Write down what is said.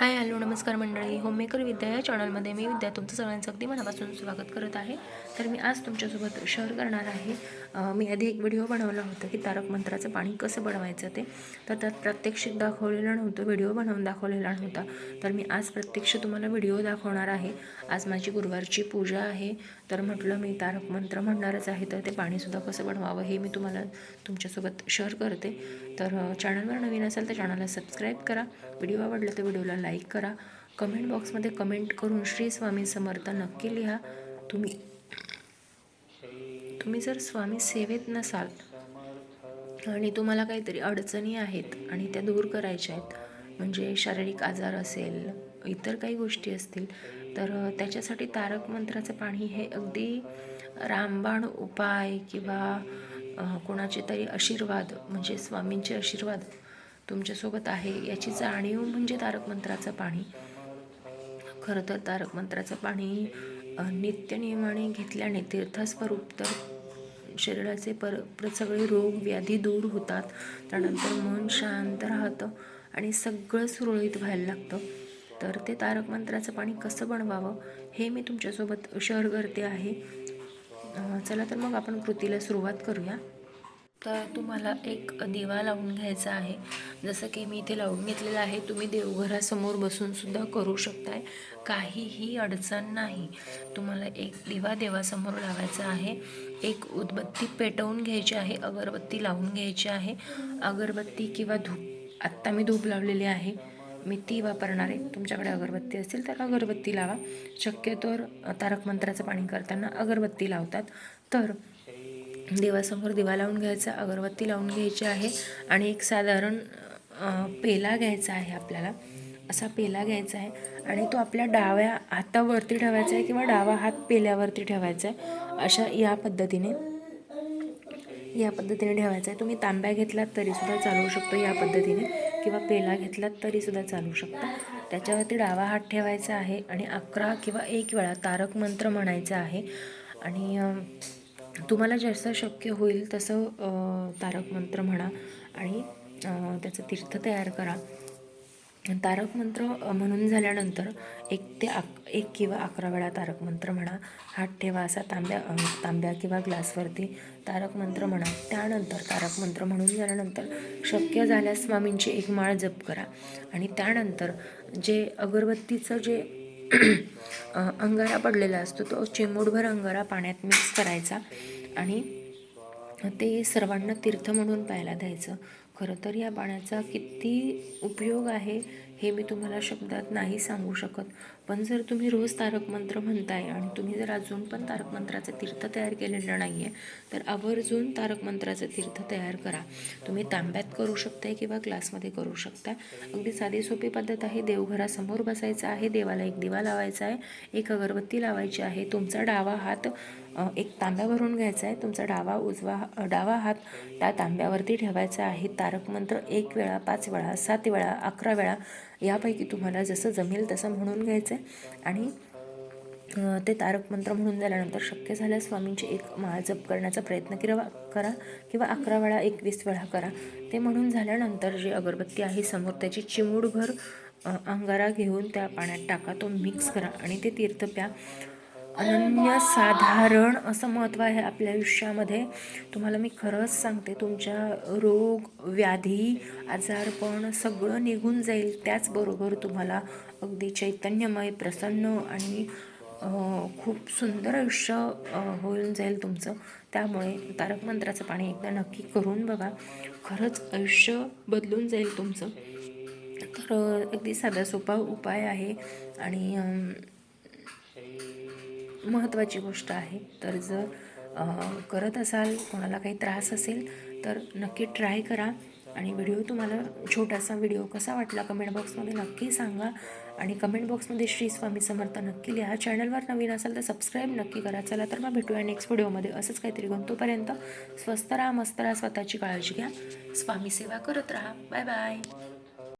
Hi hello नमस्कार मंडळी. Homemaker विद्या या चॅनलमध्ये मी विद्या तुमचं सगळ्यांचं अगदी मनापासून स्वागत करत आहे. तर मी आज तुमच्यासोबत शेअर करणार आहे. मी आधी एक व्हिडिओ बनवला होता की तारक मंत्राचं पाणी कसं बनवायचं ते. तर त्यात प्रत्यक्षिक दाखवलेलं नव्हतं व्हिडिओ बनवून दाखवलेला नव्हता. तर मी आज प्रत्यक्ष तुम्हाला व्हिडिओ दाखवणार आहे. आज माझी गुरुवारची पूजा आहे. तर म्हटलं मी तारक मंत्र म्हणणारच आहे तर ते पाणीसुद्धा कसं बनवावं हे मी तुम्हाला तुमच्यासोबत शेअर करते. तर चॅनलवर नवीन असेल तर चॅनलला सबस्क्राईब करा. व्हिडिओ आवडला तर व्हिडिओला लाईक करा. कमेंट बॉक्समध्ये कमेंट करून श्री स्वामी समर्थ नक्की लिहा. तुम्ही तुम्ही जर स्वामी सेवेत नसाल आणि तुम्हाला काहीतरी अडचणी आहेत आणि त्या दूर करायच्या आहेत म्हणजे शारीरिक आजार असेल इतर काही गोष्टी असतील तर त्याच्यासाठी तारक मंत्राचं पाणी हे अगदी रामबाण उपाय किंवा कोणाचे तरी आशीर्वाद म्हणजे स्वामींचे आशीर्वाद तुमच्यासोबत आहे याची जाणीव म्हणजे तारक मंत्राचं पाणी. खरं तर तारक मंत्राचं पाणी नित्यनियमाने घेतल्याने तीर्थस्वरूप तर शरीराचे पर पर सगळे रोग व्याधी दूर होतात. त्यानंतर मन शांत राहतं आणि सगळं सुरळीत व्हायला लागतं. तर ते तारक मंत्राचं पाणी कसं बनवावं हे मी तुमच्यासोबत शेअर करते आहे. चला तर मग आपण कृतीला सुरुवात करूया. तर तुम्हाला एक दिवा लावून घ्यायचा आहे. जसं की मी इथे लावून घेतलेलं आहे तुम्ही देवघरासमोर बसून सुद्धा करू शकताय. काहीही अडचण नाही. तुम्हाला एक दिवा देवासमोर लावायचा आहे. एक उदबत्ती पेटवून घ्यायची आहे अगरबत्ती लावून घ्यायची आहे. अगरबत्ती किंवा धूप. आत्ता मी धूप लावलेली आहे. मी ती वापरणार आहे. तुमच्याकडे अगरबत्ती असेल तर अगरबत्ती लावा. शक्यतोवर तारक मंत्राचं पाणी करताना अगरबत्ती लावतात. तर देवासमोर दिवा लावून घ्यायचा अगरबत्ती लावून घ्यायची आहे आणि एक साधारण पेला घ्यायचा आहे आपल्याला. असा पेला घ्यायचा आहे आणि तो आपल्या डाव्या हातावरती ठेवायचा आहे किंवा डावा हात पेल्यावरती ठेवायचा आहे. अशा या पद्धतीने या पद्धतीने ठेवायचा आहे. तुम्ही तांब्या घेतलात तरीसुद्धा चालवू शकतो या पद्धतीने किंवा पेला घेतलात तरीसुद्धा चालवू शकता. त्याच्यावरती डावा हात ठेवायचा आहे आणि अकरा किंवा एक वेळा तारक मंत्र म्हणायचा आहे. आणि तुम्हाला जसं शक्य होईल तसं तारक मंत्र म्हणा आणि त्याचं तीर्थ तयार करा. तारक मंत्र म्हणून झाल्यानंतर एक ते आक एक किंवा अकरा वेळा तारक मंत्र म्हणा हात ठेवा असा तांब्या तांब्या किंवा ग्लासवरती तारक मंत्र म्हणा. त्यानंतर तारक मंत्र म्हणून झाल्यानंतर शक्य झाल्यास स्वामींची एक माळ जप करा. आणि त्यानंतर जे अगरबत्तीचं जे अंगारा पडलेला असतो तो चिमूटभर अंगारा पाण्यात मिक्स करायचा आणि ते सर्वांना तीर्थ म्हणून प्यायला द्यायचं. खरं तर या पाण्याचा किती उपयोग आहे हे मी तुम्हाला शब्दात नाही सांगू शकत. पण जर तुम्ही रोज तारक मंत्र म्हणताय आणि तुम्ही जर अजून पण तारक मंत्राचं तीर्थ तयार केलेलं नाही आहे तर आवर्जून तारक मंत्राचं तीर्थ तयार करा. तुम्ही तांब्यात करू शकताय किंवा क्लासमध्ये करू शकता अगदी साधी सोपी पद्धत आहे. देवघरासमोर बसायचं आहे देवाला एक दिवा लावायचा आहे एक अगरबत्ती लावायची आहे. तुमचा डावा हात एक तांब्या भरून घ्यायचा आहे. तुमचा डावा उजवा डावा हात त्या तांब्यावरती ठेवायचा आहे. तारक मंत्र एक वेळा पाच वेळा सात वेळा अकरा वेळा यापैकी तुम्हाला जसं जमेल तसं म्हणून घ्यायचं आहे आणि ते तारक मंत्र म्हणून झाल्यानंतर शक्य झाल्यास स्वामींची एक माळ जप करण्याचा प्रयत्न किंवा करा किंवा अकरा वेळा एकवीस वेळा करा. ते म्हणून झाल्यानंतर जी अगरबत्ती आहे समोर त्याची चिमूडभर अंगारा घेऊन त्या पाण्यात टाका. तो मिक्स करा आणि ते तीर्थ प्या अनन्यसाधारण असं महत्त्व आहे आपल्या आयुष्यामध्ये. तुम्हाला मी खरंच सांगते तुमच्या रोग व्याधी आजारपण सगळं निघून जाईल. त्याचबरोबर तुम्हाला अगदी चैतन्यमय प्रसन्न आणि खूप सुंदर आयुष्य होऊन जाईल तुमचं. त्यामुळे तारक मंत्राचं पाणी एकदा नक्की करून बघा. खरंच आयुष्य बदलून जाईल तुमचं. तर अगदी साधा सोपा उपाय आहे. आणि महत्त्वाची गोष्ट आहे. तर जर करत असाल कोणाला काही त्रास असेल तर नक्की ट्राय करा. आणि व्हिडिओ तुम्हाला छोटासा व्हिडिओ कसा वाटला कमेंट बॉक्समध्ये नक्की सांगा. आणि कमेंट बॉक्समध्ये श्री स्वामी समर्थ नक्की लिहा. चॅनलवर नवीन असाल तर सबस्क्राईब नक्की करा. चला तर मग भेटूया नेक्स्ट व्हिडिओमध्ये असंच काहीतरी घेऊन तोपर्यंत स्वस्त राहा मस्त राहा स्वतःची काळजी घ्या. स्वामी सेवा करत राहा. Bye bye